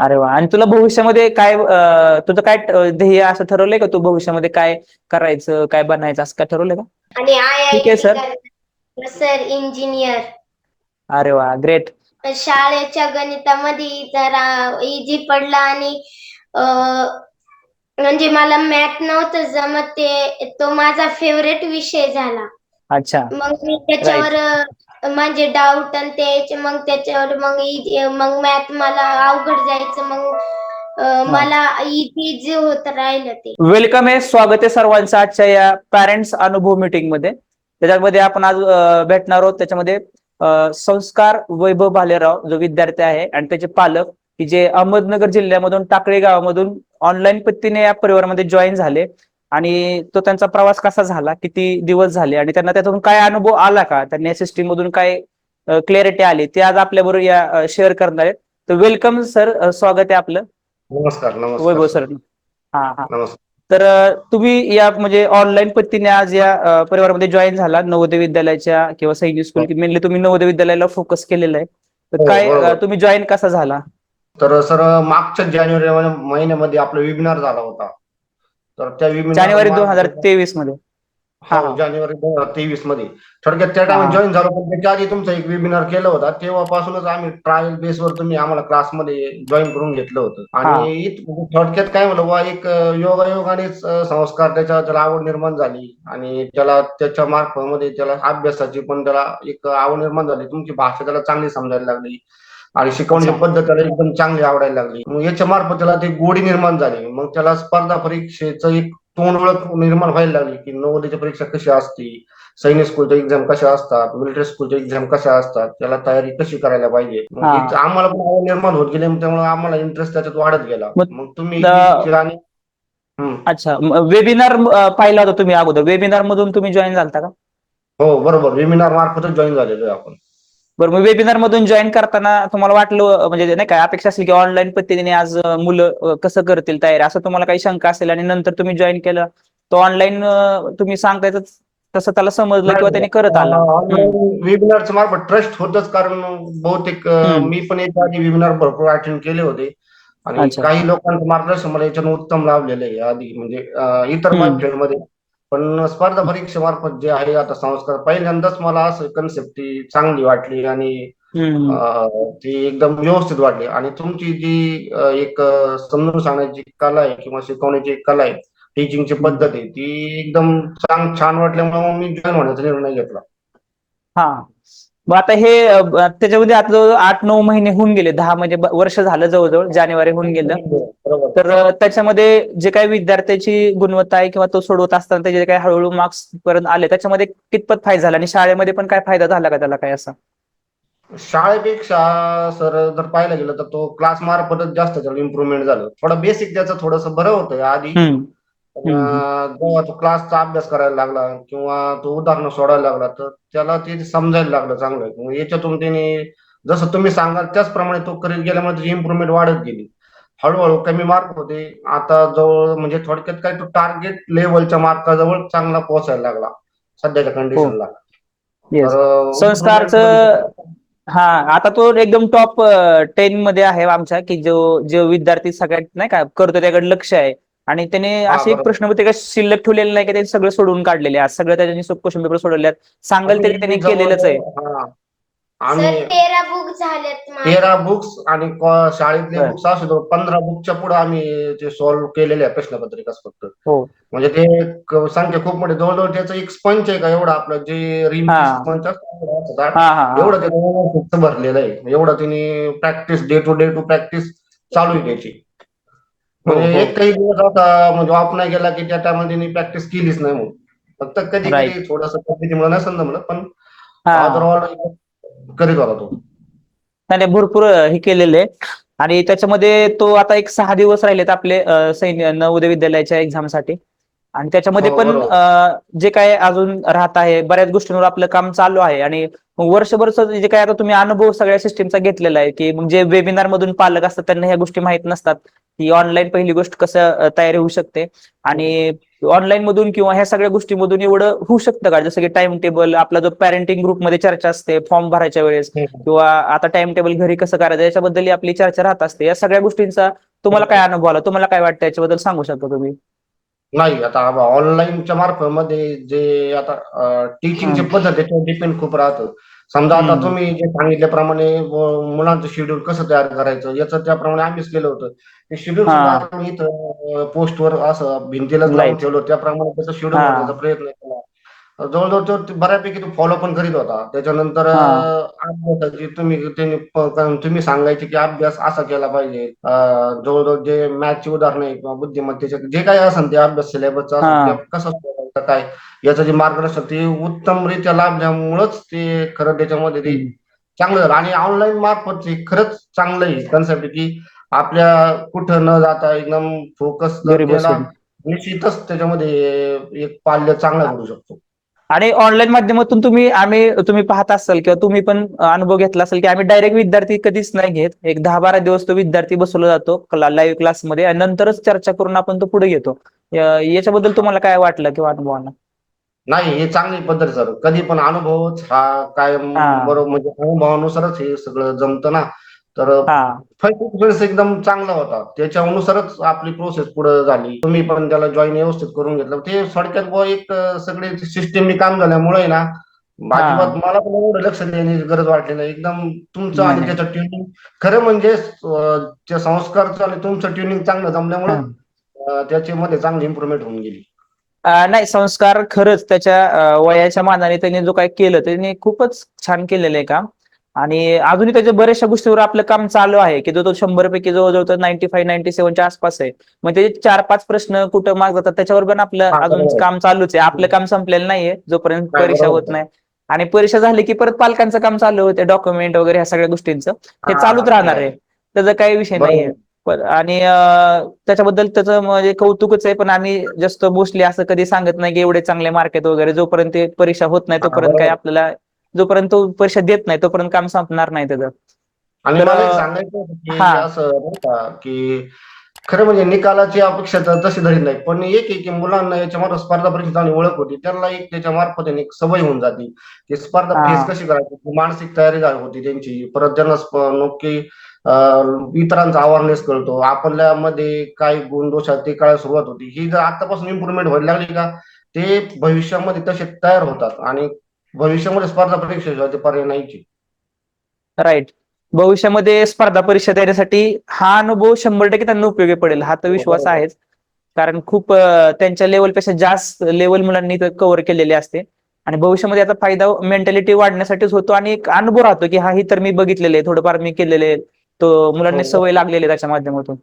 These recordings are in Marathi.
अरे वा. आणि तुला भविष्यामध्ये काय अं, तुझं काय ट- ध्येय असं ठरवलंय का? तू भविष्यामध्ये काय करायचं काय बनायचं असं काय ठरवलंय का? आणि आय ठीक आहे, sir. Sir engineer. अरे वा ग्रेट. शाळेच्या गणितामध्ये जरा इझी पडला आणि अं, म्हणजे मला मॅथ नव्हतं जमत ते तो माझा फेवरेट विषय झाला. अच्छा. मग मी त्याच्यावर म्हणजे डाऊट आणि ते यायचे मग त्याच्यावर मग मग मॅथ मला अवघड जायचं मग मला इझी इझी होत राहिलं ते. वेलकम आहे स्वागत आहे सर्वांचं आजच्या या पॅरेंट्स अनुभव मीटिंगमध्ये. त्याच्यामध्ये आपण आज अं, भेटणार आहोत. त्याच्यामध्ये अं, संस्कार वैभव भालेराव जो विद्यार्थी आहे आणि त्याचे पालक की जे अहमदनगर जिल्ह्यामधून टाकळी गावामधून ऑनलाईन पद्धतीने या परिवारामध्ये जॉईन झाले. आणि तो त्यांचा प्रवास कसा झाला? किती दिवस झाले? आणि त्यांना त्यातून काय अनुभव आला का? त्यांनी या सिस्टीम मधून काय क्लॅरिटी आली? ते आज आपल्याबरोबर या शेअर करणार आहेत. तर वेलकम सर स्वागत आहे आपलं. नमस्कार वैभव सर हा हा. नमस्कार. तर तुम्ही या म्हणजे ऑनलाईन पद्धतीने आज या परिवारामध्ये जॉईन झाला. नवोदय विद्यालयाच्या किंवा सैनिक स्कूल मेनली तुम्ही नवोदय विद्यालयाला फोकस केलेलं आहे. तर हो, काय. तुम्ही जॉईन कसा झाला? तर सर मागच्या जानेवारी महिन्यामध्ये आपला वेबिनार झाला होता. तर त्या जानेवारी दोन हजार तेवीसमध्ये. हा. जानेवारी दोन हजार तेवीसमध्ये. थोडक्यात त्या. टाइम जॉईन झालो पण त्याच्या आधी तुमचा एक वेबिनार केला होता. तेव्हापासूनच आम्ही ट्रायल बेसवर तुम्ही आम्हाला क्लासमध्ये जॉईन करून घेतलं होतं. आणि इत- थोडक्यात काय म्हणलं बा एक योगायोगानेच संस्कार त्याच्या त्याला आवड निर्माण झाली. आणि त्याला त्याच्या मार्फत मध्ये त्याला अभ्यासाची पण त्याला एक आवड निर्माण झाली. तुमची भाषा त्याला चांगली समजायला लागली. आणि शिकवण्याची. पद्धत त्याला एकदम चांगली आवडायला लागली. मग याच्या मार्फत त्याला ते गोडी निर्माण झाली. मग त्याला स्पर्धा परीक्षेचं एक तोंड ओळख निर्माण व्हायला लागली की नवोदयच्या परीक्षा कशी असते सैनिक स्कूलच्या एक्झाम कशा असतात मिलिटरी स्कूलच्या एक्झाम कशा असतात त्याला तयारी कशी करायला पाहिजे? आम्हाला पण आवड निर्माण होत गेली त्यामुळे आम्हाला इंटरेस्ट त्याच्यात वाढत गेला. मग तुम्ही आणि. अच्छा वेबिनार पाहिला होता तुम्ही अगोदर. वेबिनार मधून तुम्ही जॉईन झालता का? हो बरोबर. वेबिनार मार्फतच जॉईन झालेलो आपण. बरं मग वेबिनार मधून जॉईन करताना तुम्हाला वाटलं म्हणजे नाही काय अपेक्षा असेल की ऑनलाईन पद्धतीने आज मुलं कसं करतील तयारी असं तुम्हाला काही शंका असेल आणि नंतर तुम्ही जॉईन केलं तो ऑनलाईन तुम्ही सांगताय तर तसं त्याला समजलं किंवा त्यांनी करत आलं. वेबिनारच्या मार्फत ट्रस्ट होतच कारण बहुतेक. मी पण याच्या आधी वेबिनार भरपूर अटेंड केले होते आणि. काही लोकांचं मार्गदर्शन मला याच्यानं उत्तम लाभलेलं आहे आधी म्हणजे इतर हम्म. पण स्पर्धा परीक्षेमार्फत जे आहे आता संस्कार पहिल्यांदाच मला असं कन्सेप्ट चांगली वाटली आणि ती एकदम व्यवस्थित वाटली. आणि तुमची जी एक समजून सांगण्याची कला आहे किंवा शिकवण्याची एक कला आहे टीचिंगची पद्धत आहे ती एकदम छान छान वाटल्यामुळे मी जॉईन होण्याचा निर्णय घेतला. हा. मग आता हे त्याच्यामध्ये आता जवळ आठ नऊ महिने होऊन गेले. दहा म्हणजे वर्ष झालं जवळजवळ जानेवारी होऊन गेलं. तर त्याच्यामध्ये जे काही विद्यार्थ्याची गुणवत्ता आहे किंवा तो सोडवत असताना त्याचे काही हळूहळू मार्क्स पर्यंत आले त्याच्यामध्ये कितपत फायदा झाला आणि शाळेमध्ये पण काय फायदा झाला का त्याला काय असा? शाळेपेक्षा सर जर पाहायला गेलं तर तो क्लास मार्फतच जास्त इम्प्रुव्हमेंट झालं. थोडं बेसिक त्याचं थोडंसं बरं होतं आधी जेव्हा तो क्लासचा अभ्यास करायला लागला किंवा तो उदाहरणं सोडायला लागला तर त्याला ते समजायला लागलं चांगलं. याच्यातून त्याने जसं तुम्ही सांगाल त्याचप्रमाणे तो करीत गेल्यामुळे त्याची इम्प्रुव्हमेंट वाढत गेली. हळूहळू कमी मार्क होते. आता जवळ म्हणजे थोडक्यात काय तो टार्गेट लेवलच्या मार्काजवळ चांगला पोहोचायला लागला सध्याच्या कंडिशनला Yes. संस्कारचं हा आता तो एकदम टॉप टेन मध्ये आहे आमच्या की जो जो विद्यार्थी सगळ्यात नाही का करतो त्याकडे लक्ष आहे. आणि त्याने असे एक. प्रश्नपत्रिका शिल्लक ठेवलेले नाही की ते सगळे सोडवून काढलेले आहे. आज सगळं त्याच्यानी क्वेश्चन पेपर सोडवले आहेत सांगाल तरी त्यांनी केलेलंच आहे हा. आम्ही तेरा बुक झालेत माझे. तेरा बुक्स आणि क- शाळेतले बर. बुक्स असू दे पंधरा बुकच्या पुढे आम्ही ते सॉल्व्ह केलेले आहे प्रश्नपत्रिका फक्त हो म्हणजे ते क- संख्या खूप मोठी जवळजवळ त्याचं एक स्पंच आहे का एवढं आपलं जे रिम हा. स्पंच असतं हा हा हा. एवढं त्याचं व्यवस्थित भरलेलं आहे एवढं त्यांनी practice day to day to practice चालू आहे त्याची म्हणजे हो. एक काही दिवस आता म्हणजे ऑफ नाही गेला की त्या टायमध्ये त्यांनी प्रॅक्टिस केलीच नाही म्हणून फक्त कधी. कधी थोडस पद्धतीमुळे नाही समजलं पण हा. otherwise करीत होता तो त्याने भरपूर हे केलेले आणि त्याच्यामध्ये तो आता एक सहा दिवस राहिलेत आपले सैन्य नवोदय विद्यालयाच्या एक्झामसाठी आणि त्याच्यामध्ये हो, पण जे काय अजून राहत आहे बऱ्याच गोष्टींवर आपलं काम चालू आहे. आणि मग वर्षभरचं जे काय आता तुम्ही अनुभव सगळ्या सिस्टीमचा घेतलेला आहे की मग जे वेबिनार मधून पालक असतात त्यांना ह्या गोष्टी माहीत नसतात. की ऑनलाईन पहिली गोष्ट कसं तयारी होऊ शकते. आणि ऑनलाईन मधून किंवा ह्या सगळ्या गोष्टीमधून एवढं होऊ शकतं का? जसं की टाइम टेबल आपला जो पॅरेंटिंग ग्रुपमध्ये चर्चा असते फॉर्म भरायच्या वेळेस किंवा आता टाइम टेबल घरी कसं करायचं याच्याबद्दल आपली चर्चा राहत असते. या सगळ्या गोष्टींचा तुम्हाला काय अनुभव आला? तुम्हाला काय वाटतं? याच्याबद्दल सांगू शकता तुम्ही? नाही आता ऑनलाईनच्या मार्फत मध्ये जे आता टीचिंगची पद्धत त्याच्यावर डिपेंड खूप राहतं समजा आता. तुम्ही जे सांगितल्याप्रमाणे व- मुलांचं शेड्यूल कसं तयार करायचं याचं त्याप्रमाणे आम्हीच केलं होतं ते शेड्यूल हा. सुद्धा आम्ही इथं पोस्टवर असं भिंतीलाच लावून Right. ठेवलं त्याप्रमाणे त्याचं शेड्यूल हा. बनवायचा प्रयत्न जवळजवळ तो बऱ्यापैकी तो फॉलो पण करीत होता. त्याच्यानंतर अभ्यासाची तुम्ही त्यांनी तुम्ही सांगायचे की अभ्यास असा केला पाहिजे. जवळजवळ जे मॅथची उदाहरणं आहे किंवा बुद्धिमत्तेचे जे काही असेल ते अभ्यास सिलेबसचा कसं काय याचं जे मार्गदर्शन ते उत्तमरित्या लाभल्यामुळंच ते खरं त्याच्यामध्ये ते चांगलं झालं. आणि ऑनलाईन मार्फत ते खरंच चांगलं आहे. कन्सेप्ट की आपल्या कुठं न जाता एकदम फोकस निश्चितच त्याच्यामध्ये एक पाल्य चांगला घडू शकतो. आणि ऑनलाईन माध्यमातून तुम्ही आम्ही तुम्ही पाहत असाल किंवा तुम्ही पण अनुभव घेतला असेल की आम्ही डायरेक्ट विद्यार्थी कधीच नाही घेत. एक दहा बारा दिवस तो विद्यार्थी बसवला जातो लाईव्ह क्लासमध्ये आणि नंतरच चर्चा करून आपण तो पुढे घेतो. याच्याबद्दल तुम्हाला काय वाटलं किंवा अनुभव आला? नाही हे चांगली पद्धत सर. कधी पण अनुभवच हा कायम. बरोबर म्हणजे अनुभवानुसारच हे सगळं जमतं ना. तर फर्स्ट एक्सपिरियन्स एकदम चांगला होता त्याच्यानुसारच आपली प्रोसेस पुढे झाली. तुम्ही पण त्याला जॉईन व्यवस्थित करून घेतलं. ते थोडक्यात बुवा एक सगळे सिस्टीम काम झाल्यामुळे ना अजिबात मला पण एवढं लक्ष देण्याची गरज वाटली नाही एकदम तुमचं आणि. त्याचं ट्युनिंग खरं म्हणजे त्या संस्कारचं आणि तुमचं ट्युनिंग चांगलं जमल्यामुळे. त्याच्यामध्ये चांगली इम्प्रुव्हमेंट होऊन गेली. नाही संस्कार खरंच त्याच्या वयाच्या मानाने त्याने जो काय केलं त्याने खूपच छान केलेलं आहे काम. आणि अजूनही त्याच्या बऱ्याचशा गोष्टीवर आपलं काम चालू आहे की जो तो शंभर पैकी जवळजवळ तर नाईन्टी फाईव्ह नाईन्टी सेव्हनच्या आसपास आहे मग त्याचे चार पाच प्रश्न कुठं माग जातात त्याच्यावर पण आपलं अजून. काम चालूच आहे आपलं काम संपलेलं नाहीये जोपर्यंत परीक्षा. होत नाही आणि परीक्षा झाली की परत पालकांचं काम चालू होते डॉक्युमेंट वगैरे ह्या सगळ्या गोष्टींचं हे चालूच राहणार ते आहे त्याचा काही विषय. नाहीये आणि त्याच्याबद्दल त्याचं म्हणजे कौतुकच आहे पण आम्ही जास्त मोस्टली असं कधी सांगत नाही की एवढे चांगले मार्क आहेत वगैरे जोपर्यंत ते परीक्षा होत नाही तोपर्यंत काही. आपल्याला जोपर्यंत तो परीक्षा देत नाही तोपर्यंत काम संपणार नाही त्याचं आणि मला एक सांगायचं होतं की हा. असं नाही का की खरं म्हणजे निकालाची अपेक्षा तर तशी धरीत नाही पण एक आहे की मुलांना याच्यामध्ये स्पर्धा परीक्षा चांगली ओळख होती त्यांना एक त्याच्या मार्फत एक सवय होऊन जाते की स्पर्धा हा. फेस कशी करायची ती मानसिक तयारी झाली होती त्यांची परत त्यांना स्प- अं, इतरांचा अवेअरनेस कळतो आपल्यामध्ये काय गुण दोष आहेत ते कळायला सुरुवात होती ही जर आतापासून इम्प्रुव्हमेंट व्हायला लागली का ते भविष्यामध्ये तसे तयार होतात आणि भविष्यामध्ये स्पर्धा परीक्षा ते पर्याय नाहीची. राईट भविष्यामध्ये स्पर्धा परीक्षा देण्यासाठी हा अनुभव शंभर टक्के त्यांना उपयोगी पडेल हा तर विश्वास बरोबर. आहेच. कारण खूप त्यांच्या लेवलपेक्षा जास्त लेवल मुलांनी कव्हर केलेले असते. आणि भविष्यामध्ये याचा फायदा मेंटॅलिटी वाढण्यासाठीच होतो आणि एक अनुभव राहतो की हा ही तर मी बघितलेले थोडंफार मी केलेले तो मुलांनी हो. सवय लागलेली आहे त्याच्या माध्यमातून.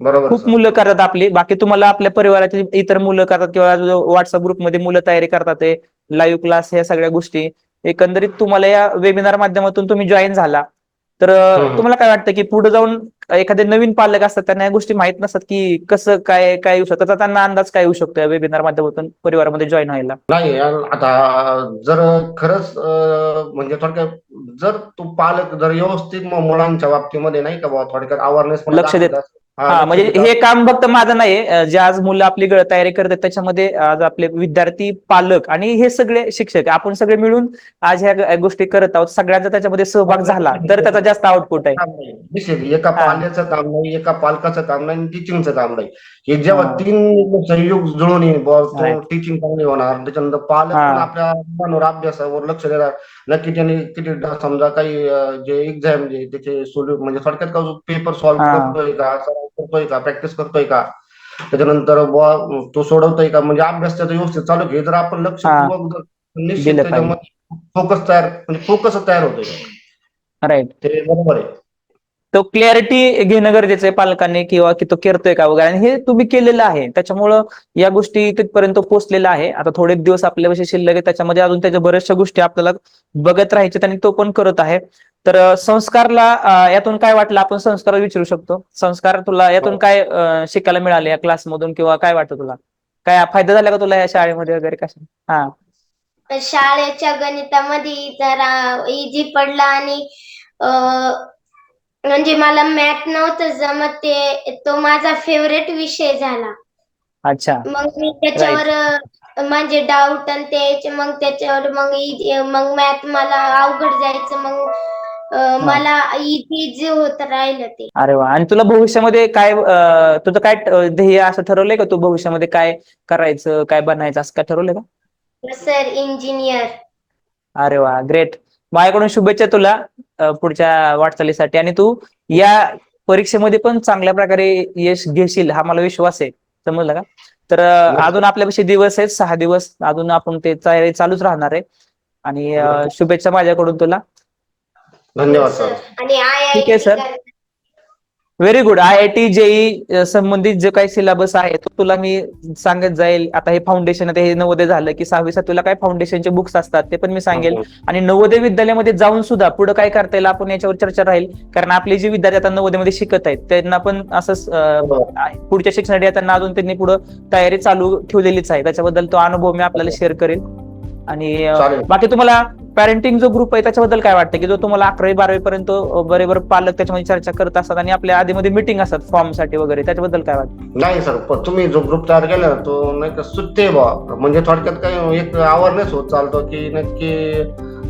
बरोबर खूप. मुलं करतात आपली. बाकी तुम्हाला आपल्या परिवारातील इतर मुलं करतात किंवा व्हॉट्सअप ग्रुपमध्ये मुलं तयारी करतात ते लाईव्ह क्लास ह्या सगळ्या गोष्टी. एकंदरीत तुम्हाला या वेबिनार माध्यमातून तुम्ही जॉईन झाला. तर अं, हम्म. तुम्हाला काय वाटतं की पुढे जाऊन एखादे नवीन पालक असतात त्यांना या गोष्टी माहीत नसतात की कसं काय काय येऊ शकतं? त्यांना अंदाज काय येऊ शकतो या वेबिनार माध्यमातून परिवारामध्ये जॉईन व्हायला? नाही आता जर खरंच म्हणजे थोडक्यात जर तू पालक जर व्यवस्थित मुलांच्या बाबतीमध्ये नाही का बाबा थोडक्यात अवेअरनेस लक्ष देत- हा म्हणजे हे काम फक्त माझं नाही जे आज मुलं आपली गळ- तयारी करतात त्याच्यामध्ये आज आपले विद्यार्थी पालक आणि हे सगळे शिक्षक आपण सगळे मिळून आज ह्या गोष्टी करत आहोत. सगळ्यांचा त्याच्यामध्ये सहभाग झाला तर त्याचा जास्त आउटपुट आहे. एका. पाल्याचं काम नाही एका पालकाचं काम नाही टीचिंगचं काम नाही. हे जेव्हा. तीन संयोग जुळून येईल Right. टीचिंग चांगली होणार त्याच्यानंतर पालक. पण आपल्या मुलांवर अभ्यासावर लक्ष देणार नक्की त्यांनी किती समजा काही जे एक्झाम जे त्याचे सोल्यू म्हणजे थोडक्यात का पेपर सॉल्व्ह. करतोय का करतोय का प्रॅक्टिस करतोय का त्याच्यानंतर तो सोडवतोय का म्हणजे अभ्यास त्याचा व्यवस्थित चालू. हे जर आपण लक्ष निश्चित फोकस तयार म्हणजे फोकस तयार होतोय राईट ते बरोबर आहे तो क्लॅरिटी घेणं गरजेचं आहे पालकांनी किंवा की तो करतोय का वगैरे. आणि हे तुम्ही केलेलं आहे. त्याच्यामुळं या गोष्टी तिथपर्यंत पोहोचलेल्या आहे. आता थोडे दिवस आपल्याविषयी शिल्लक आहे. त्याच्यामध्ये अजून त्याच्या बऱ्याचशा गोष्टी आपल्याला बघत राहायच्यात आणि तो पण करत आहे. तर संस्कारला यातून काय वाटलं? आपण संस्कार विचारू शकतो. संस्कार तुला यातून काय अं, शिकायला मिळाले या क्लासमधून किंवा काय वाटतं तुला? काय फायदा झाला का तुला या शाळेमध्ये वगैरे कशा? हा. शाळेच्या गणितामध्ये जरा इझी पडला आणि म्हणजे मला मॅथ नव्हतं जमत ते तो माझा फेवरेट विषय झाला. अच्छा. मग मी त्याच्यावर अं, म्हणजे डाऊट आणि ते यायचे, मग त्याच्यावर मग मग मॅथ मला अवघड जायचं मग अं, मला इझी इझी होत राहिलं ते. अरे वा. आणि तुला भविष्यामध्ये काय अं, तुझं काय ध्येय असं ठरवलंय का तू भविष्यामध्ये काय करायचं काय बनायचं असं काय ठरवलंय का? सर इंजिनियर अरे वा ग्रेट माझ्याकडून शुभेच्छा तुला. पुढच्या वाटचालीसाठी. आणि तू या परीक्षेमध्ये पण चांगल्या प्रकारे यश घेशील हा मला विश्वास आहे. समजलं का? तर. अजून आपल्यापाशी दिवस आहेत सहा दिवस. अजून आपण ते तयारी चालूच राहणार आहे. आणि. शुभेच्छा माझ्याकडून तुला. धन्यवाद सर. आणि आय ठीक आहे, sir. Very good I I T JEE संबंधित जे काही सिलेबस आहे तो तुला मी सांगत जाईल. आता हे फाउंडेशन आता हे नवोदय झालं की सहावी सातवीला काय फाउंडेशनचे बुक्स असतात ते पण मी सांगेल. आणि नवोदय विद्यालयामध्ये जाऊन सुद्धा पुढे काय करता येईल आपण याच्यावर चर्चा राहील. कारण आपले जे विद्यार्थी आता नवोदयमध्ये शिकत आहेत त्यांना पण असंच अं, आहे. पुढच्या शिक्षणासाठी त्यांना अजून त्यांनी पुढे तयारी चालू ठेवलेलीच आहे. त्याच्याबद्दल तो अनुभव मी आपल्याला शेअर करेल. आणि. बाकी तुम्हाला पॅरेंटिंग जो ग्रुप आहे त्याच्याबद्दल काय वाटतं की जो तुम्हाला अकरावी बारावी पर्यंत बरेबर पालक त्याच्यामध्ये चर्चा करत असतात आणि आपल्या आधीमध्ये मिटिंग असतात फॉर्मसाठी वगैरे त्याच्याबद्दल काय वाटतं नाही सर पण तुम्ही जो ग्रुप तयार केला तो नाही का सुट्टे बा म्हणजे थोडक्यात काही एक अवेअरनेस होत चालतो की नक्की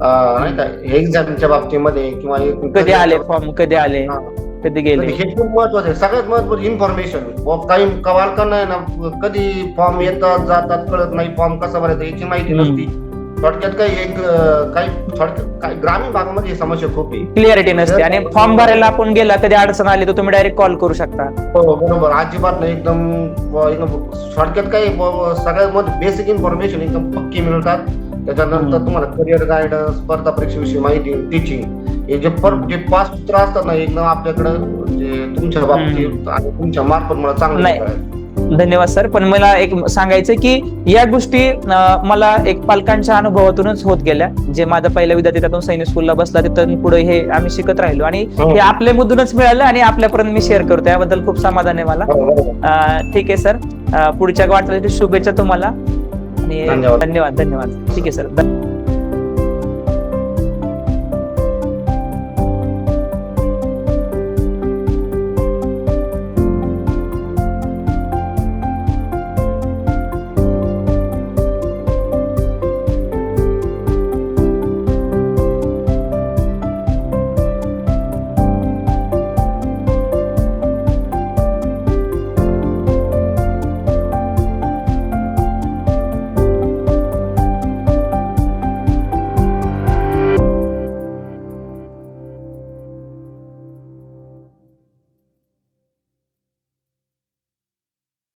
नाही का एक्झामच्या बाबतीमध्ये किंवा कधी आले फॉर्म कधी आले? हा. कधी गेले? हे खूप महत्वाचं आहे. सगळ्यात महत्वाचं इन्फॉर्मेशन काही आहे ना कधी फॉर्म येतात जातात कळत नाही फॉर्म कसा भरायचा याची माहिती. नसती. थोडक्यात काही एक काही थोडक्यात काही ग्रामीण भागामध्ये ही समस्या खूप आहे. क्लिअरिटी नसते आणि फॉर्म भरायला आपण गेला कधी अडचण आली तर तुम्ही डायरेक्ट कॉल करू शकता. हो बरोबर. अजिबात नाही. एकदम एकदम थोडक्यात काही सगळ्यात मध्ये बेसिक इन्फॉर्मेशन एकदम पक्की मिळतात. त्याच्यानंतर. तुम्हाला करिअर गायडन्स स्पर्धा परीक्षेविषयी माहिती टीचिंग हे जे पर जे पाच सूत्र असतात ना एकदम आपल्याकडे जे तुमच्या बाबतीत आणि तुमच्या मार्फत मला चांगलं. धन्यवाद सर. पण मला एक सांगायचं की या गोष्टी मला एक पालकांच्या अनुभवातूनच होत गेल्या. जे माझा पहिला विद्यार्थी त्यातून सैनिक स्कूलला बसला तिथून पुढे हे आम्ही शिकत राहिलो. आणि हो. हे आपल्यामधूनच मिळालं आणि आपल्यापर्यंत मी शेअर करतो याबद्दल खूप समाधान आहे मला. हो. अं, ठीक आहे सर. पुढच्या वाटचालीसाठी शुभेच्छा तुम्हाला. आणि. धन्यवाद. धन्यवाद ठीक आहे सर.